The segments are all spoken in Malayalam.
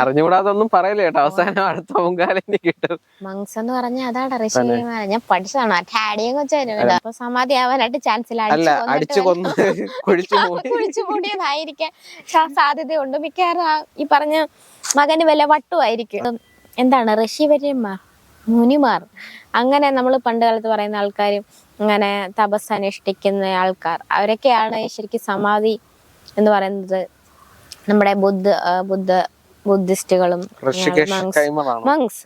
അറിഞ്ഞുകൂടാതൊന്നും പറയല്ലേ കേട്ടോ. അവസാനം അടുത്ത പൊങ്കാലിന് കിട്ടും. മങ്സ് എന്ന് പറഞ്ഞാൽ അതാണ് ഋഷിമാല ഞാൻ പഠിച്ചതാണ്. അപ്പൊ സമാധി ആവാനായിട്ട് ചാൻസ് അല്ല അടിച്ചു കൊന്ന് കുഴിച്ചു മൂടിയതായിരിക്കാൻ സാധ്യതയുണ്ട്. മിക്കവാറും ഈ പറഞ്ഞ മകന് വല്ല വട്ടുമായിരിക്കും. എന്താണ് ഋഷിവര്യന്മാർ മുനിമാർ. അങ്ങനെ നമ്മൾ പണ്ട് കാലത്ത് പറയുന്ന ആൾക്കാരും അങ്ങനെ തപസ് അനുഷ്ഠിക്കുന്ന ആൾക്കാർ. അവരൊക്കെയാണ് ശരിക്കും സമാധി എന്ന് പറയുന്നത്. നമ്മുടെ ബുദ്ധ ബുദ്ധ ബുദ്ധിസ്റ്റുകളും മങ്സ്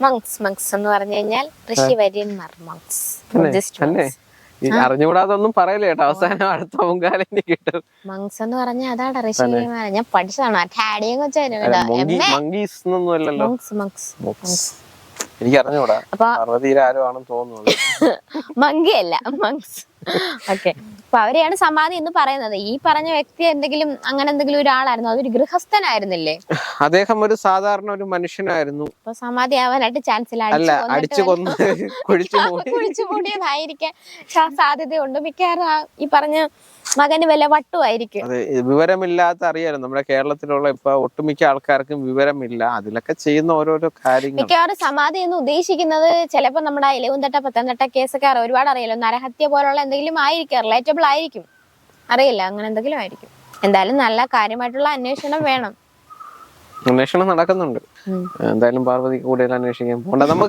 മങ്സ്. മങ്സ് എന്ന് പറഞ്ഞു കഴിഞ്ഞാൽ ഋഷിവര്യന്മാർ മങ്സ്. ബുദ്ധിസ്റ്റ് അറിഞ്ഞുകൂടാതൊന്നും പറയല കേട്ടോ? അവസാനം അടുത്ത പൊങ്കാലിന് കിട്ടും. മങ്സ് എന്ന് പറഞ്ഞാൽ അതാണ് ഋഷിമാല ഞാൻ പഠിച്ചതാണ്. ടാഡിയും. എനിക്ക് ആണെന്ന് തോന്നുന്നത് മങ്കി അല്ല മങ്സ്. ഓക്കെ അപ്പൊ അവരെയാണ് സമാധി എന്ന് പറയുന്നത്. ഈ പറഞ്ഞ വ്യക്തി എന്തെങ്കിലും അങ്ങനെ എന്തെങ്കിലും ഒരാളായിരുന്നു. അതൊരു ഗൃഹസ്ഥനായിരുന്നില്ലേ? അദ്ദേഹം ഒരു സാധാരണ ഒരു മനുഷ്യനായിരുന്നു. അപ്പൊ സമാധി ആവാനായിട്ട് ചാൻസ് ഇല്ല. അല്ല അടിച്ചു കൊന്ന് കുഴിച്ചു കുഴിച്ചു മൂടിയതായിരിക്കാൻ സാധ്യതയുണ്ട്. മിക്കവാറും ഈ പറഞ്ഞ മകന് വല്ല വട്ടുമായിരിക്കും. അതെ വിവരമില്ലാത്ത അറിയാലോ. നമ്മുടെ കേരളത്തിലുള്ള ഇപ്പൊ ഒട്ടുമിക്ക ആൾക്കാർക്കും വിവരമില്ല. അതിലൊക്കെ ചെയ്യുന്ന ഓരോരോ കാര്യങ്ങൾ. മിക്കവാറും സമാധി എന്ന് ഉദ്ദേശിക്കുന്നത് ചിലപ്പോൾ നമ്മുടെ ഇലവുംതട്ട പത്തനംതിട്ട കേസൊക്കെ അറിയാം ഒരുപാട് അറിയാലോ. നരഹത്യ പോലുള്ള എന്തെങ്കിലും ആയിരിക്കും റിലേറ്റബിൾ ആയിരിക്കും. അറിയില്ല അങ്ങനെ എന്തെങ്കിലും ആയിരിക്കും. എന്തായാലും നല്ല കാര്യമായിട്ടുള്ള അന്വേഷണം വേണം. അന്വേഷണം നടക്കുന്നുണ്ട്. എന്തായാലും പാർവതി കൂടുതൽ അന്വേഷിക്കാൻ പോകണ്ട നമുക്ക്